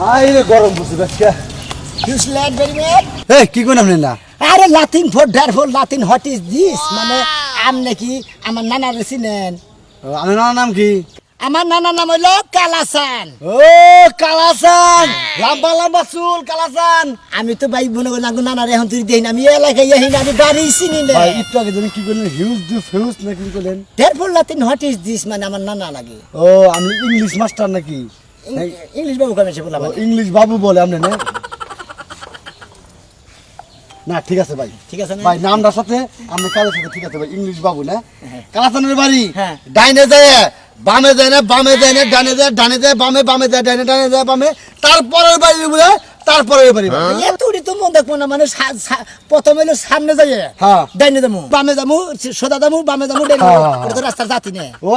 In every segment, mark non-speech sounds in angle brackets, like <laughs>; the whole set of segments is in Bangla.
হাই রে গরম বুঝি বাচ্চা হিউজল্যান্ড ভেরি ম্যাড এই কি কোন আপনি না? আরে Latin for dare for Latin what is this? মানে আম নাকি আমার নানার চিনেন? ও, আমি নাম নাম কি? আমার নানার নাম হইল কালাসান। ও কালাসান! লম্বা লম্বা চুল কালাসান! আমি তো ভাই মনে করি নাগু নানার এখন তুই দেই না আমি এলাকায় এই না আমি বাড়ি চিনি না। ভাই একটু আগে তুমি কি করলেন? হিউজ দু ফিউজ করলেন? Latin what is this? মানে আমার নানা লাগে। ও আমি ইংলিশ মাস্টার নাকি? ইংলিশ বাবু কামে বলা ইংলিশ বাবু বলে আপনি না। না ঠিক আছে ভাই। ঠিক আছে ভাই নামটার সাথে আমি সাথে ঠিক আছে ভাই ইংলিশ বাবু না। কালাসানের বাড়ি। হ্যাঁ। ডাইনে যায় বামে যায় না বামে যায় না ডানে যায় ডানে যায় বামে বামে যায় ডাইনে ডানে যায় বামে। তারপরের বাড়ি বলে তারপরের বাড়ি। ভাই। তো মন দেখব না মানে প্রথমে হলো সামনে যাই হ্যাঁ। ডাইনে যাব বামে যাব সোজা যাব বামে যাব ডাইনে হ্যাঁ। ওটা তো রাস্তার জাতি ও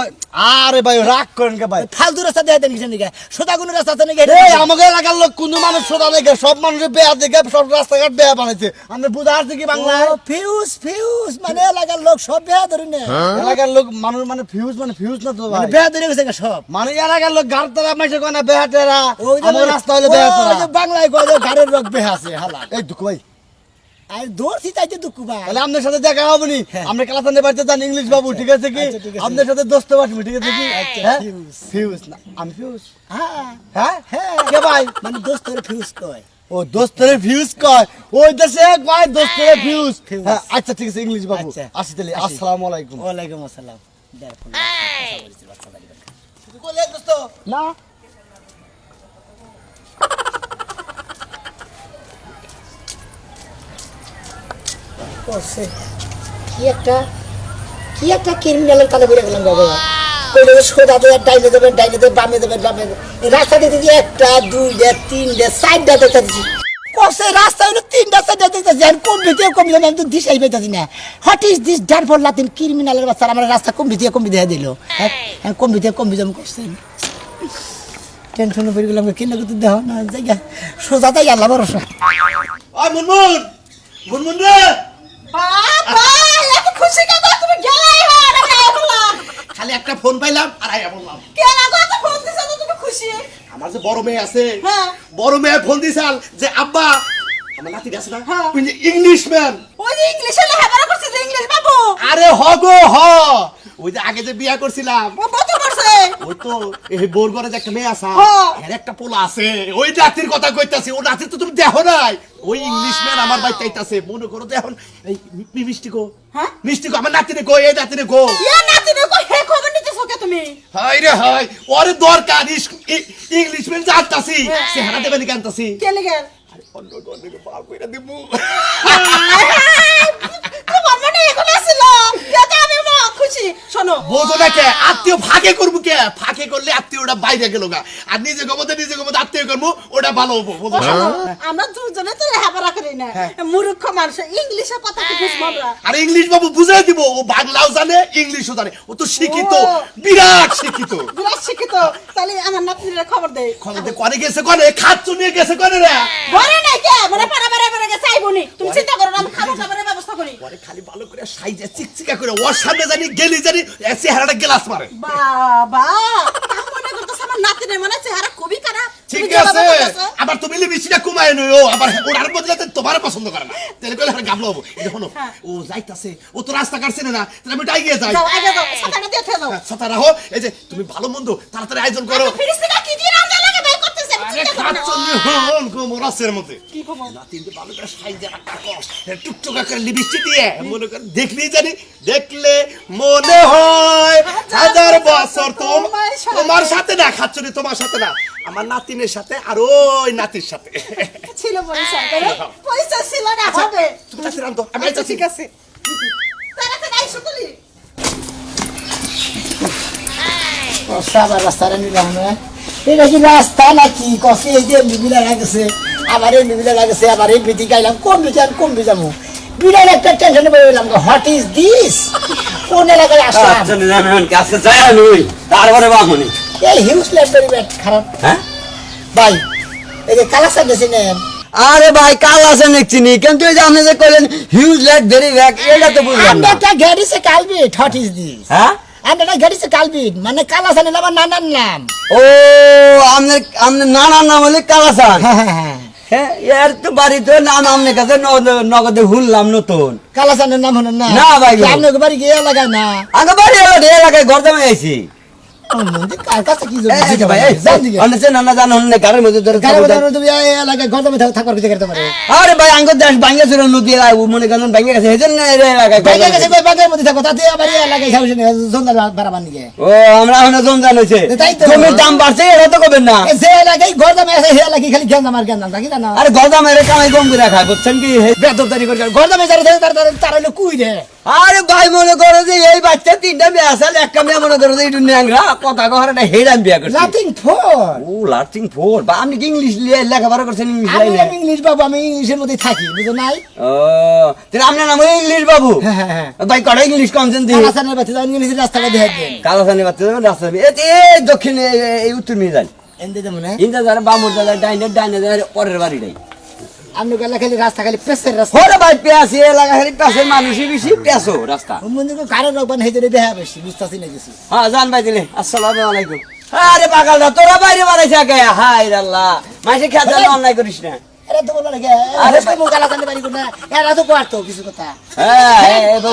আরে ভাই রাগ করেন কে ভাই? ফালতু রাস্তা দেয় দেন কিছু নাকি? সোজা কোনো রাস্তা আছে নাকি? এই আমাকে এলাকার লোক কোন মানুষ সোজা দেখে সব মানুষের বেয়া দেখে সব রাস্তাঘাট বেয়া বানাইছে। আমরা বুঝা আসছে কি বাংলায়? ফিউজ ফিউজ মানে এলাকার লোক সব বেয়া ধরে নে। এলাকার লোক মানুষ মানে ফিউজ মানে ফিউজ না তো ভাই? মানে বেয়া ধরে গেছে সব। মানে এলাকার লোক গাড় তারা কোনা বেহাটেরা ওই আমার রাস্তা হলে বেহাটেরা বাংলায় কয় ঘরের লোক বেহা আছে হালা। এই দুঃখ ভাই। আর দৌড়ছি তাইতে দুঃখ ভাই। তাহলে আপনার সাথে দেখা হবে নি। হ্যাঁ। আমরা কালাতানের বাড়িতে যান ইংলিশ বাবু ঠিক আছে কি? আচ্ছা, আপনার সাথে দোস্ত বাসবো ঠিক আছে কি? আচ্ছা, হ্যাঁ? ফিউজ। ফিউজ না। আমি ফিউজ? হ্যাঁ। হ্যাঁ? হ্যাঁ। কে ভাই? মানে দোস্তরে ফিউজ কয়। ও দোস্তরে ফিউজ কয়। ওই দেশে কয় দোস্তরে ফিউজ। আচ্ছা ঠিক আছে ইংলিশ বাবু। আচ্ছা। আসি তাহলে আসসালামু আলাইকুম। ওয়ালাইকুম আসসালাম। দেড় ফোন তুই না। করছে। কি একটা কি একটা ক্রিমিনালের কালে বেড়ে গেলাম বাবা। কইলে সোজা দেবে ডাইনে দেবে ডাইনে দেবে বামে দেবে বামে রাস্তা একটা তিনটা ইজ লাতিন ক্রিমিনালের বাচ্চা? আমার রাস্তা হ্যাঁ হ্যাঁ, পড়ে বাবা এত খুশি কেন? তুমি গেলাই হয় না বললাম খালি একটা ফোন পাইলাম আর আইয়া বললাম। কেন? গো ফোন দিছ তো তুমি খুশি? আমার যে বড় মেয়ে আছে হ্যাঁ। বড় মেয়ে ফোন দিছাল যে আব্বা আমার নাতি আছে না। ইংলিশ ম্যান ওই ইংলিশে লেখাপড়া করছে ইংলিশ বাবু। আরে হ গো হ। ওই যে আগে যে বিয়া করছিলাম ওই তো এই যে একটা মেয়ে আছে হ্যাঁ। এর একটা পোলা আছে ওই নাতির কথা কইতাছি ও নাতির তো তুমি দেখো নাই ওই ইংলিশ ম্যান আমার বাড়িতে আইতাছে মনে করো এই মিষ্টি কো হ্যাঁ? মিষ্টি কো আমার কো এই কো ইয়া কই হে খবর নিতেছো কে তুমি হাই রে হাই ওরে দরকার ইংলিশ ম্যান জানতাছি চেহারা দেবে নাকি আনতাছি কে অন্য কইরা দিমু তোমার মনে যাতে আমি মা শোনো। না কে আত্মীয় ভাগে করব কে? ফাঁকে করলে আত্মীয়টা বাইরে গেল গা। আর নিজে গমতে নিজে গমতে আত্মীয় করব ওটা ভালো হব বুঝো। আমরা দুজনে তো লেখাপড়া করি না। মূর্খ মানুষ ইংলিশে কথা বুঝব আমরা? আর ইংলিশ বাবু বুঝাই দিব ও বাংলাও জানে ইংলিশও জানে। ও তো শিক্ষিত বিরাট শিক্ষিত। বিরাট শিক্ষিত। তাহলে আমার নাতনিরা খবর দেয় খবর দে কনে গেছে কনে? খাচ্ছ নিয়ে গেছে কনে রে? ঘরে নাই কে? মানে পাড়া পাড়া পাড়া গেছে আইবনি তুমি চিন্তা করো না আমি খাবার দাবারের ব্যবস্থা করি। পরে খালি ভালো করে সাইজে চিকচিকা করে ওর সামনে জানি গেলি জানি চেহারাটা গ্লাস মারে। বাবা মনে তুমি ঠিক যেভাবে আছে। বলতেছো। আবার তুমি লিমিটটা কমায় নই আবার ওনার বদলে তোমার পছন্দ করে না। তাহলে কইলে আর গাবলো হব। এই দেখো হ্যাঁ। ও যাইতাছে ও তো রাস্তা কাটছে না তাহলে আমি ওটা এগিয়ে যাই। যাও আগে যাও সাতাটা দিয়ে থেলো সাথে রাখো এই যে তুমি ভালো মন্দ তাড়াতাড়ি আয়োজন করো। ফিরিস কি দিয়ে রান্না লাগে বের করতেছে আমি আরে চিন্তা করো না। খাচ্ছ হন গো মোরাসের মধ্যে। কি খবর? না তিনটে ভালো করে সাইজে রাখা কস টুকটুকা করে লিপস্টিক দিয়ে মনে করে দেখলেই জানি দেখলে মনে হয় হাজার বছর তোম তোমার সাথে। না খাচ্ছনি তোমার সাথে না। আমার নাতিনের সাথে আর ওই নাতির সাথে। ছিল পয়সা পয়সা ছিল না হবে। তুমি আনতো, আমি আচ্ছা, ঠিক আছে। তাড়াতাড়ি আইসো তুলি সাবার রাস্তাটা নিলাম না এটা কি রাস্তা নাকি? কষে এই যে মিলা লাগেছে আবার এই মিলা লাগেছে আবার এই বিধি গাইলাম কোন বিধি আমি কোন বিজামু? বিরাট একটা টেনশনে পড়ে গেলাম হোয়াট ইজ দিস কোন এলাকায় আসলাম আচ্ছা নিলাম এখন কাছে যায় নই তারপরে বামনি এই হিউজ লাইব্রেরি ব্যাট খারাপ। হ্যাঁ? ভাই এই যে কালাসার দেশে নেন। আরে ভাই কাল আছে চিনি কিন্তু এই যে আপনি যে করলেন হিউজ লাইট ভেরি ব্যাক এটা তো বুঝলাম আমরা একটা গাড়ি সে কালবি হোয়াট ইজ দিস হ্যাঁ? আমরা গাড়িছে কালবিন। মানে কালাসান আমার নানার নাম। ও আপনার আপনার নানার নাম হলে কালাসান। হ্যাঁ হ্যাঁ হ্যাঁ। হ্যাঁ এর তো বাড়িতে নাম আপনার কাছে নগদে- শুনলাম নতুন। কালাসানের নাম হলেন না। না ভাই গো। বাড়ি গিয়ে এলাকায় না? আগে বাড়ি এলো এলাকায় ঘর জামাই আইছি। আরে ভাই আঙ্গ দেশ ভাঙ্গে ছিল নদী মনে করেন ভাঙ্গে গেছে জন্য মধ্যে থাকো তাতে আবার এলাকায় খাওয়া সন্ধ্যা বাড়াবার নিকে ও আমরা এখন জমজান হয়েছে। জমির দাম বাড়ছে এটা তো করবেন না। যে এলাকায় ঘর জমে আছে সেই এলাকায় খালি গেন্দাম আর গেন্দাম থাকি জানো? আরে ঘর কামাই কম করে খায় বুঝছেন কি? বেদবদারি করে ঘর যারা তারা কুই রে। আরে ভাই মনে করো যে এই বাচ্চা তিনটা মেয়ে আছে একটা মেয়ে মনে করো যে একটু ন্যাংরা কথা কহার একটা বিয়া করছি। নাথিং ফোর ও লার্চিং ফোর বা আপনি ইংলিশ লিয়ে লেখাপড়া করছেন ইংলিশ আমি ইংলিশ বাবু আমি ইংলিশের মধ্যে থাকি বুঝো নাই? ও তাহলে আপনার নাম ইংলিশ বাবু? হ্যাঁ, হ্যাঁ, হ্যাঁ। ভাই কটা ইংলিশ কমছেন দিয়ে কালাসানের বাচ্চা যান ইংলিশের রাস্তাটা দেখে দেন কালাসানি বাচ্চা যাবেন রাস্তা এই দক্ষিণে এই- উত্তর নিয়ে যান এনতে যেমন ইন্দা যারা বামুর যারা ডাইনে ডাইনে যারা পরের বাড়িটাই। আপনি গেলে খালি রাস্তা খালি পেসের রাস্তা। ওরে ভাই পেঁয়াজ এই এলাকা খালি পেঁয়াজের মানুষই বেশি পেঁয়াজও রাস্তা। মন্দির কারও রকম হেঁটে দেখা বেশি বুঝতেছি না কিছু। হ্যাঁ জান ভাই দিলে আসসালামু আলাইকুম। আরে পাগলটা তোরা বাইরে বানাইছে আগে হাই রে আল্লাহ মাসে খেতে অন্যায় করিস না। এরা তো বলো নাকি আরে আরে মুখ কালাসানে বাড়ি কোনা এরা তো করতো কিছু কথা। হ্যাঁ এ- তো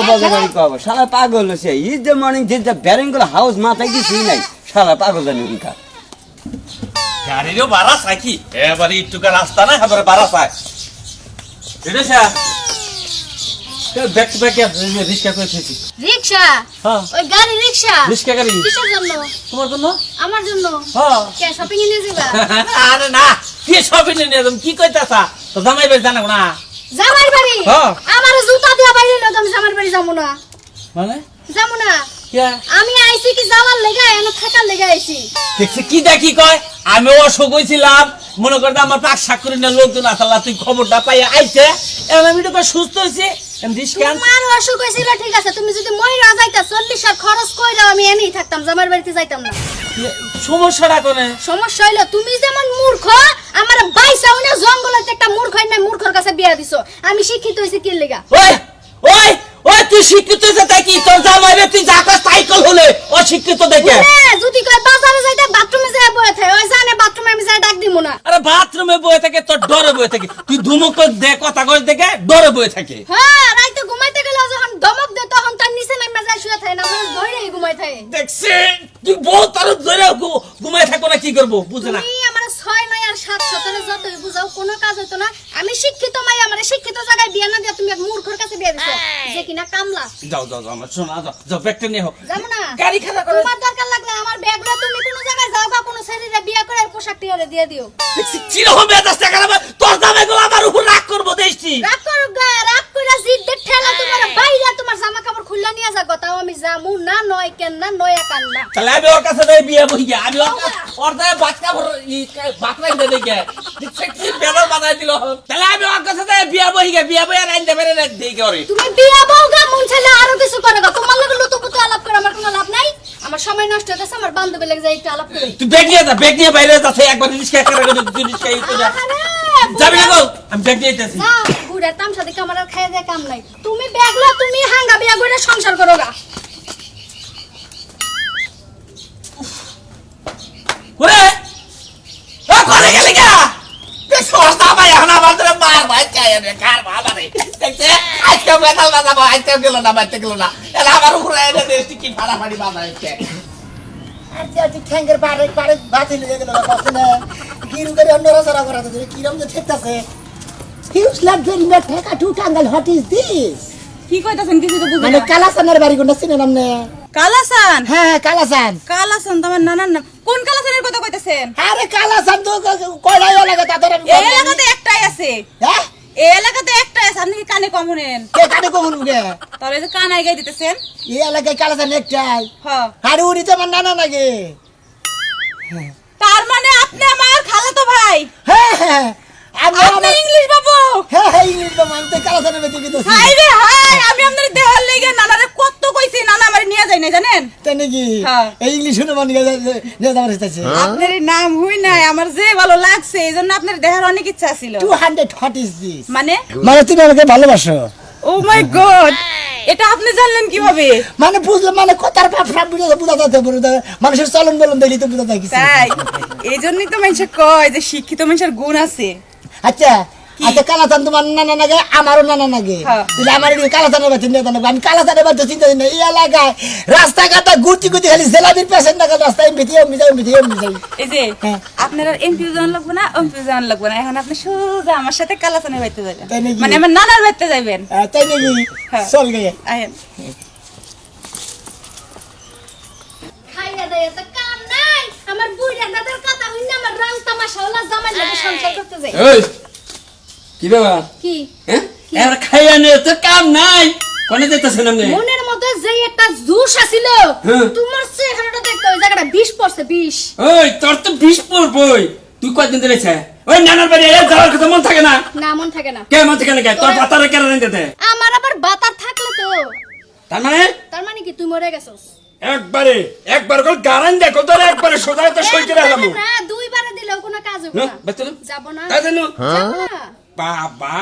কব শালা পাগল ইজ দ্য মর্নিং যে ব্যারিংগুলো হাউস মাথায় কিছুই নাই শালা পাগল জানি উনকা গাড়িরও বাড়া চাই কি? এবারে একটুকা রাস্তা না এবারে বাড়া এটা ব্যাক টু ব্যাক রিক্সা করে রিক্সা ওই গাড়ি রিক্সা রিক্সা গাড়ি। কিসের জন্য? তোমার জন্য? আমার জন্য। হ্যাঁ কে শপিং এ নিয়ে যাবা? <laughs> আরে না কি নিয়ে যাম কি কইতাছা? তো জামাই ভাই জানা না। জামার বাড়ি হ্যাঁ। আমার জুতা দিয়া বাইরে না আমি জামার বাড়ি যাব না। মানে? যাব না। আমি আইছি কি যাওয়ার লেগে থাকার লেগে আইছি। দেখছি কি দেখি কয়? আমি অসুখ হয়েছিলাম মনে করতে আমার পাক সাক্ষরী না লোকজন তুই খবরটা পাই আইছে। এখন আমি তো সুস্থ হয়েছি তোমার অসুখ হয়েছিল ঠিক আছে তুমি যদি মহিলা যাইতা চল্লিশ হাজার খরচ কইরাও আমি এনেই থাকতাম জামার বাড়িতে যাইতাম না। সমস্যাটা করে সমস্যা হইল তুমি যেমন মূর্খ আমার বাইসা উনি জঙ্গলের একটা মূর্খ না মূর্খর কাছে বিয়া দিছো। আমি শিক্ষিত হয়েছি কি লেগা? ওই ওই! তুই শিক্ষিত তাই কি তোর জামাই রে তুই যাকা সাইকেল হলে অশিক্ষিত দেখে। যদি কয় বাজারে যাইতে বাথরুমে যাই বয়ে থাকে ওই জানে বাথরুমে আমি যাই ডাক দিব না। আরে বাথরুমে বয়ে থাকে তোর ডরে বয়ে থাকে। তুই ধুমুক দে কথা কই দেখে ডরে বয়ে থাকে। হ্যাঁ রাইতে ঘুমাইতে গেলে যখন ধমক দে তখন তার নিচে নামে যায় শুয়ে থাকে না মানুষ ধরে ঘুমাই থাকে। দেখছি তুই বহুত তার ধরে ঘু- ঘুমায় থাকো না কি করব? বুঝে না। ছয় নয় আর সাত সতেরো যতই বুঝাও কোনো কাজ হতো না। আমি শিক্ষিত মাই আমার শিক্ষিত জায়গায় বিয়ে না দিয়ে তুমি এক মূর্খর কাছে বিয়ে দিছো। যে কিনা কামলা। যাও যাও যাও আমার শোনা যাও যাও ব্যাগটা নিয়ে হোক। যাব না। গাড়ি খারাপ করে। তোমার দরকার লাগলে আমার ব্যাগটা তুমি কোনো জায়গায় যাও বা কোনো ছেলেরে বিয়ে করে পোশাক টিয়ারে দিয়ে দিও। দেখছি চিরহম মেজাজ টাকা নেবে তোর জামাই গুলো আমার উপর রাগ করব দেখছি রাগ করো গা রাগ কইরা জিদ দে ঠেলা তোমার বাইরে তোমার জামা কাপড় খুললা নিয়ে যা তাও আমি যামু না নয় কেন না নয় কান না তাহলে আমি ওর কাছে যাই বিয়ে বই গিয়া আমি ওর কাছে- ওর দায় বাচ্চা ভর বাতরা দিতে দেখে। দেখছে কি বেদর বাজাই দিল। তাহলে আমি ওর কাছে যাই বিয়ে বই গিয়া বিয়ে বই আর আইন দেবে না দেখে ওরে। তুমি বিয়া বউ গা মন আরও কিছু করে গা। তোমার লগে লুতু আলাপ করে আমার কোনো লাভ নাই। আমার সময় নষ্ট হতেছে আমার বান্ধবী লেগে যাই একটু আলাপ করি। তুই ব্যাগ নিয়ে যা ব্যাগ নিয়ে বাইরে যাচ্ছে একবার রিস্কা করে তুই রিস্কা যা। যাবি না গো আমি ব্যাগ নিয়ে যাচ্ছি না বুড়ার তামসা দেখে আমার আর খাইয়ে দেয় কাম নাই। তুমি তুমি হাঙ্গা বিয়া করে সংসার করো গা। ওরে! এ করে গেলি গা। দেখছ রাস্তা ভাই এখন আমার ধরে মার ভাই চাই রে কার বাবা রে দেখছে? আজকে মেটাল বাজাবো আজকে গেল না বাইতে গেল না। এলা আমার উপরে এনে দেশটি কি ফাড়াফাড়ি বাজাইছে আচ্ছা আচ্ছা ঠ্যাঙ্গের পাড়ে পাড়ে বাতি লেগে গেল না গিরু করে অন্য রাসারা করা তো কিরম যে ঠেকতাছে। হিউজ লাভ ভেরি নট ঠেকা টু টাঙ্গাল হোয়াট ইজ দিস কি কইতাছেন কিছু তো বুঝি মানে না। কালাসানের বাড়ি কোনটা চিনেন আপনি কালাসান? হ্যাঁ হ্যাঁ কালাসান। কালাসান তোমার নানার নাম কোন কালাসানের কথা কইতাছেন? আরে কালাসান তো কয়লাই লাগে তাদের এই এলাকাতে একটাই আছে। হ্যাঁ? এই এলাকাতে একটাই আছে। আপনি কি কানে কম শুনেন কে কানে কখন মুখে তাহলে যে কানাই গাই দিতেছেন। এই এলাকায় কালাসান একটাই। হ। আরে উড়িতে আমার নানা নাকি তার মানে আপনি আমার খালাতো ভাই। হ্যাঁ হ্যাঁ। আপনি ইংলিশ বাবু! হ্যাঁ হ্যাঁ ইংলিশ বাবা আমি তো কালাসানের বেঁচে কিন্তু হাই রে হাই আমি আপনার দেহার লেগে নানারে কত কইছি নানা আমার নিয়ে যাই না জানেন? তাই নাকি? হ্যাঁ। এই ইংলিশ শুনে মানে নিয়ে যাবার ইচ্ছা আছে আপনার নাম হই নাই আমার যে ভালো লাগছে এই আপনার দেহার অনেক ইচ্ছা ছিল। টু হান্ড্রেড ইজ দিস মানে? মানে তুমি আমাকে ভালোবাসো। ও ও মাই গড এটা আপনি জানলেন কীভাবে? মানে বুঝলাম মানে কথার ভাবসা বুঝা বুঝা যাচ্ছে মানুষের চলন বলন দিলি তো বুঝা যায় তাই এই জন্যই তো মানুষ কয় যে শিক্ষিত মানুষের গুণ আছে। আচ্ছা আচ্ছা কালাচান তোমার নানা নাগে আমারও নানা নাগে। হ্যাঁ। তাহলে আমার এদিকে কালাচানের নিয়ে জানাব আমি কালাচানের বাচ্চা চিন্তা করি না। এই এলাকায় রাস্তাঘাটে ঘুরতে ঘুরতে খালি জেলাবির পেশেন্ট দেখা রাস্তায় এমনি এমনি যাই এমনি এমনি যাই এই যে হ্যাঁ। আপনার এমপিও জান লাগবে না এমপিও জান লাগবে না। এখন আপনি সোজা আমার সাথে কালাচানের বাড়িতে যাবেন। মানে আমার নানার বাড়িতে যাবেন। তাই নাকি? হ্যাঁ। চল গে আহেন। খাইয়া দেয় তো কাম নাই। আমার বুড়া দাদার আমার রং তামাশা হলা জামাই লাগে সংসার করতে যাই ওই কি ব্যাপার? কি? হ্যাঁ? এবার খাইয়া নিয়ে তো কাম নাই। কোনে যেতেছেন আপনি? মনের মধ্যে যে একটা জুস আছিল। তোমার চেহারাটা দেখতে ওই জায়গাটা বিষ পড়ছে বিষ। ওই তোর তো বিষ পড়বই। তুই কয়দিন ধরেছে ওই নানার বাড়ি এ যাওয়ার কথা মন থাকে না? না মন থাকে না। কে মন থাকে না কে? তোর পাতারে কেন নিতে আমার আবার বাতার থাকলে তো। তার মানে? তার মানে কি তুই মরে গেছস? একবারে একবার করে গারান দেখো তোর একবারে সোজা তো সই করে এলাম না দুইবারে দিলেও কোনো কাজ হবে না যাব না। তাই জানো যাব বাবা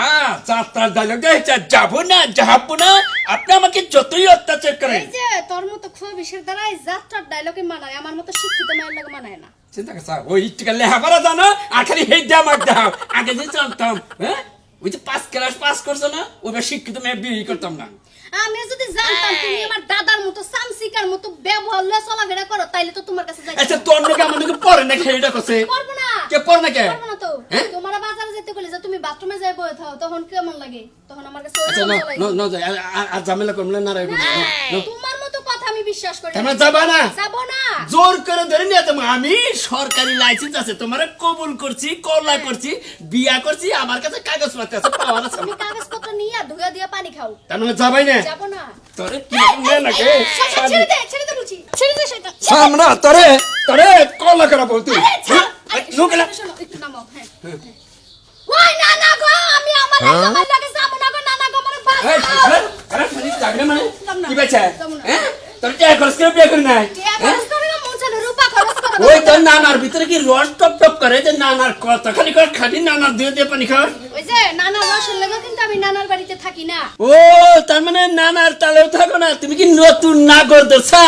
চারটার ডায়লগ দেখছে যাব না যাব না। আপনি আমাকে যতই অত্যাচার করেন। এই যে তোর মতো খবিসের দ্বারা এই যাত্রার ডায়লগে মানায় আমার মতো শিক্ষিত মায়ের লাগে মানায় না। চিন্তা করছা ওই জানো দাম আর দাও আগে যে জানতাম হ্যাঁ? ওই যে পাঁচ ক্লাস পাস করছ না ওইবার শিক্ষিত মেয়ে বিয়ে করতাম না। আমি যদি জানতাম তুমি আমার দাদার মতো সামসিকার মতো ব্যবহার লয়ে চলাফেরা করো তাইলে তো তোমার কাছে যাই আচ্ছা তোর নাকি আমার নাকি পড়ে না খেয়ে করছে। পড়ব না। কে পড় না কে পড়ব না তো। হ্যাঁ? তোমার বাজারে যেতে বলে যে তুমি বাথরুমে যাই বয়ে থাও তখন কেমন লাগে? তখন আমার কাছে আচ্ছা না না যাই, আর- জামেলা ঝামেলা করলে না না। তোমার বিশ্বাস করি তোমরা না। যাবা না? যাব না। জোর করে ধরে নিয়ে তুমি আমি সরকারি লাইসেন্স আছে তোমার কবুল করছি কল্লা করছি বিয়া করছি আমার কাছে কাগজ পত্র আছে পাওয়ার আছে। তুমি কাগজপত্র নিয়ে ধুয়া দিয়ে পানি খাও। তার মানে যাবাই না? যাব না। তোরে কি না নাকি সব- সব ছেড়ে দে ছেড়ে দে বলছি। ছেড়ে দে সেটা। সামনা তোরে তোরে কল্লা করা নুকেলা শোনো, শোনো, একটু নামাও, হ্যাঁ। ওই না না গো আমি আমার লাগে আমার লাগে যাব না গো না না গো আমার মানে? কি বেচে? হ্যাঁ? তোর টাকা খরচ করে বিয়ে করি নাই? টিয়া খরচ করে না? চাইলে রূপা খরচ করো ওই তোর নানার ভিতরে কি রড টপ টপ করে? যে নানার কথা খালি করে খালি নানার দিয়ে দিয়ে পানি খাওয়ার। ওই যে নানা রসের লাগে কিন্তু আমি নানার বাড়িতে থাকি না। ও তার মানে নানার তালেও থাকো না। তুমি কি নতুন নাগর দোসা?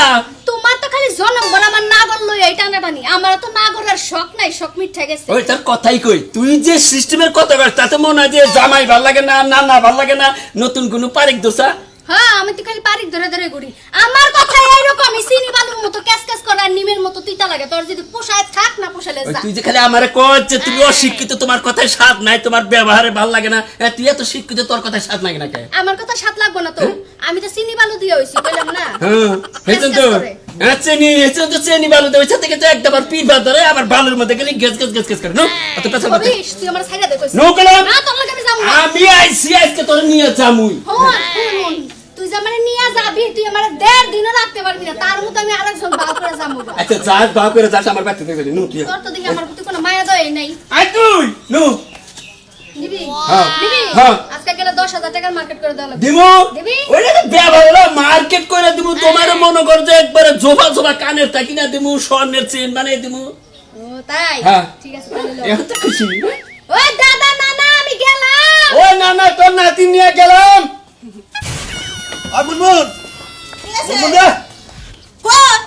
তোমার তো খালি জনম বলে আমার নাগর লই এই টানাটানি। আমার তো নাগরের শখ নাই শখ মিঠে গেছে। ওই তার কথাই কই। তুই যে সিস্টেমের কথা কর তাতে মনে হয় যে জামাই ভালো লাগে না নানা ভালো লাগে না নতুন কোনো পারিক দোসা? হ্যাঁ আমি তো খালি পারিক ধরে ধরে ঘুরি। আমার কথা এইরকম চিনি বালুর মতো ক্যাস ক্যাস করে নিমের লাগে তোর যদি পোষায় থাক না পোষালে যা। তুই যে খালি আমারে কর যে তুমি অশিক্ষিত তোমার কথায় স্বাদ নাই তোমার ব্যবহারে ভালো লাগে না। তুই এত শিক্ষিত তোর কথায় স্বাদ লাগে না কে? আমার কথা সাত লাগবো না তো। আমি তো চিনি বালু দিয়ে হইছি বললাম না। হ্যাঁ হেছেন তো। করে। হ্যাঁ চেনি হেছেন তো চেনি বালু দেবে সাথে থেকে একদম পিঠ ভাত ধরে আবার বালুর মধ্যে গেলে গেস গেস গেস গেস করে। নো অত পেছাল বাতে তুই আমার ছাইরা দে কইছিস নো কলম। না তোর লাগে আমি না। আমি আইসি আজকে তোর নিয়ে যামুই। তুই যে মানে নিয়ে যাবি তুই আমার দেড় দিনও রাখতে পারবি না। তার মতো আমি আরেকজন বাল করে যাব। আচ্ছা যা বা করে যাস আমার বাড়িতে থেকে নো তুই তোর তো দেখি আমার প্রতি কোনো মায়া দয় নাই। আই তুই নো নিবি হ্যাঁ, হ্যাঁ। আজকে গেলে দশ হাজার টাকার মার্কেট করে দেওয়া দিমু দিবি? ওইটা তো ব্যবহার মার্কেট করে দিমু তোমার মনে কর যে একবারে কানের তাকি না দিমু স্বর্ণের চেন বানিয়ে দিমু ও তাই? হ্যাঁ। ঠিক আছে তাহলে লো। খুশি? ওই দাদা নানা আমি গেলাম। ও না না তোর নাতি নিয়ে গেলাম। আর মুনমুন! মুনমুন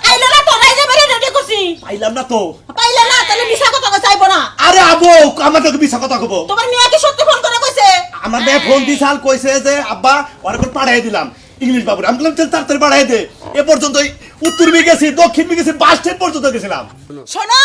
আইলো না তো রাইজে বেরে রেডি করছি পাইলাম না তো। পাইলা না তাহলে মিছা কথা চাইব না। আরে আবো আমার তোকে মিছা কথা কব তোমার মেয়ে কি সত্যি ফোন করে কইছে। আমার মেয়ে ফোন দিছাল কইছে যে আব্বা অনেকক্ষণ পাঠাই দিলাম। ইংলিশ বাবুর। আমি বললাম "চল তাড়াতাড়ি পাঠাই দে। এ পর্যন্ত উত্তর বি গেছি দক্ষিণ বি গেছি বাস স্ট্যান্ড পর্যন্ত গেছিলাম। শোনো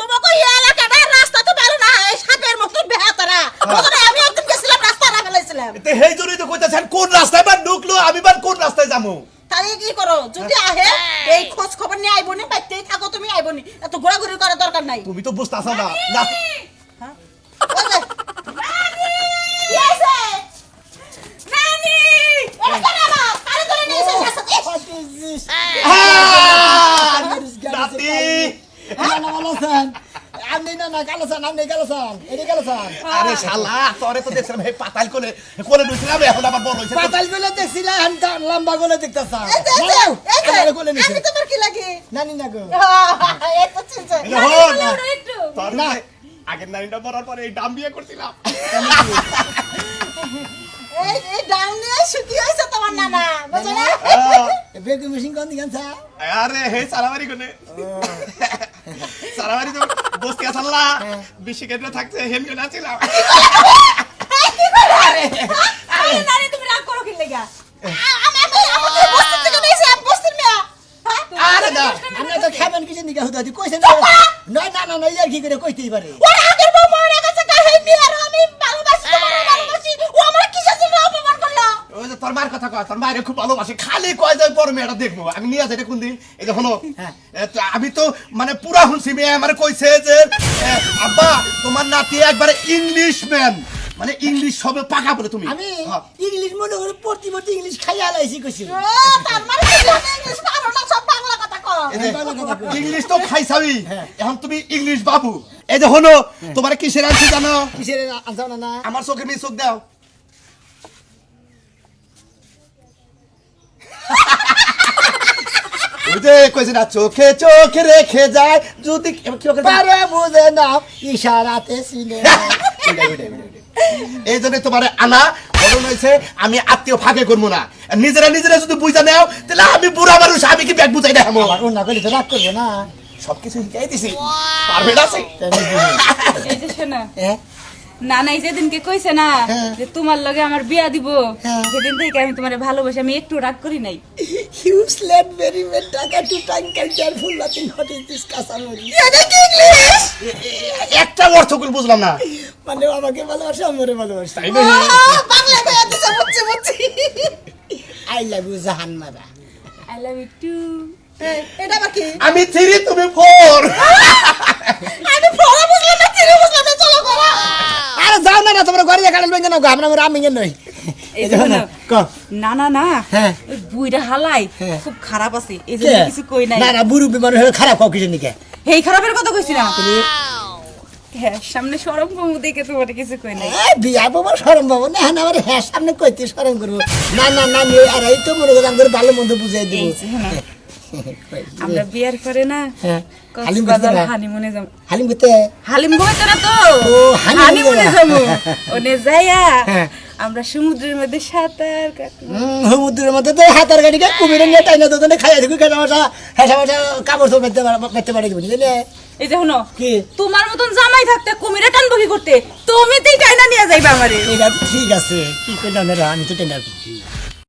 তোমাকে এই এলাকাটা রাস্তা তো ভালো না এই সাপের মতো বেহাতারা। ওখানে আমি একদিন গেছিলাম রাস্তা না ফেলাইছিলাম এতে হেই জন্যই তো কইতাছেন কোন রাস্তায় বা ঢুকলো আমি বা কোন রাস্তায় যাব তাহলে কি করো যদি আহে এই খোঁজ খবর নিয়ে আইবো নি বাইতেই থাকো তুমি আইবো নি। এত ঘোরাঘুরি করার দরকার নাই। তুমি তো বুঝতেছ না। রাত- ওই যে। কি হয়েছে? নানি! এটা কেন আমার? কারে ধরে নিয়ে এসে শাসন- ইস! আহ, নাতি নানা ভালো আছেন আপনি নানা কালো চান আপনি কালো চান এটি কালো চান আরে শালা তোরে তো দেখছিলাম হে পাতাল কোলে কোলে ঢুকছিলাম এখন আবার বড় হইছে পাতালগুলো দেখছিলাম এখন লম্বা গুলো দেখতেছান এই যে, এই যে, এই যে, আমার কোলে নিছে। আমি তোমার কি লাগে? নানি না গো। এই তো চিনছে। না। আগের নারীটা মরার পরে এই ডাম বিয়ে করছিলাম। এই এই ডাউন নিয়ে শুকিয়ে হয়েছে তোমার নানা বুঝো না বেগুন কোন দিকে আরে হে সারাবাড়ি কোনে সারাবাড়ি তো বসতে আসাল্লা বেশি কেটে থাকছে হেন নাচিলাম আরে তুমি রাগ করো হ্যাঁ? না। আমরা তো খাবেন কিছু নিগা হুদা দি কইছে না না না না ইয়ার কি করে কইতেই পারে? ওর আগের বউ মরে গেছে কা হে মেয়ার আমি ভালোবাসি তোমার ভালোবাসি ও আমার কিসের জন্য অপমান করল ওই যে তোর মার কথা কয় তোর মায়ের খুব ভালোবাসি। খালি কয় যে বড় মেয়েটা দেখব। আমি নিয়ে যাই কোন দিন এই যে হলো আমি তো মানে পুরা শুনছি মেয়ে আমার কইছে যে আব্বা তোমার নাতি একবারে ইংলিশ ম্যান মানে ইংলিশ সবে পাকা বলে তুমি। আমি হ্যাঁ। ইংলিশ মনে করে পড়তি পড়তি ইংলিশ খাইয়া আলাইছি কইছি। ও তার মানে ইংলিশ পারো না সব বাংলা কথা কও। এই বাংলা কথা কই। ইংলিশ তো খাইছাবি এখন তুমি ইংলিশ বাবু। এই যে হলো তোমার কিসের আনছি জানো? কিসের আনছা না না? আমার চোখে চোখ দাও। ওই যে কইছে না চোখে চোখে রেখে যায়। যদি পারে বুঝে না ইশারাতে ওইটাই। এই জন্য তোমার আনা বলুন হয়েছে আমি আত্মীয় ফাঁকে করব না। নিজেরা নিজেরা যদি বুঝা নেও তাহলে আমি বুড়া মানুষ আমি কি ব্যাগ বুঝাই দেখাবো? আমার অন্য করলে তো রাগ করব না। সবকিছু শিখাই দিছি। পারবে না সে? এই যে শোনো হ্যাঁ না না যেদিনকে কইছে না হ্যাঁ। যে তোমার লগে আমার বিয়া দিব হ্যাঁ। সেদিন থেকে আমি তোমার ভালোবাসি আমি একটু রাগ করি নাই। Useless very bad টাকা to time can careful nothing what is this কাঁচামরি এটা কি ইংলিশ এ- এ- একটা অর্থগুলো বুঝলাম না। মানে আমাকে ভালোবাসে আমারে ভালোবাসে। তাই না? বাংলা দিছে বুঝছি বুঝছি আই লাভ ইউ জাহান মারা। আই লাভ ইউ টু এটা আবার কি? আমি থ্রি তুমি ফোর। আমি পড়া বুঝলাম না চিনি বুঝলাম না চলো করা যাও না না তোমরা ঘরে যা কারেন্ট না আমরা আমরা আমি নই। না না না হ্যাঁ। বুইরা হালাই হ্যাঁ। খুব খারাপ আছে এই জন্য কিছু কই নাই। না না বুড়ো বিমান হয়ে খারাপ কাউ কিছু নিকে? এই খারাপের কথা কইছি না। হ্যাঁ সামনে সরম কমু দেখে তোমার কিছু কই নাই। বিয়া বাবা শরম বাবু না হ্যাঁ আমার হ্যাঁ সামনে কইতে শরম করব। না না না আর এই তো মনে করি আমাদের ভালো মন্দ বুঝাই দিব। আমরা বিয়ার পরে না হ্যাঁ। হালিম কক্সবাজার হানিমুনে যাম। হালিম করতে হালিম ঘুমাইতো না তো? ও, হানিমুনে হানিমুনে <laughs> ওনে যাইয়া হ্যাঁ। আমরা সমুদ্রের মধ্যে সাঁতার কাটবো। সমুদ্রের মধ্যে তো হাতার গাড়িকে কুমিরে নিয়ে টাইনা দোকানে খাইয়া দেখি খেলা মাসা হেসা মাসা কাপড় সব মেতে মেতে পারে বুঝলে? এই যে শুনো কি? তোমার মতন জামাই থাকতে কুমিরে টানবো কি করতে? তুমি তুই টাইনা নিয়ে যাইবা আমারে। ঠিক আছে কি আমি তো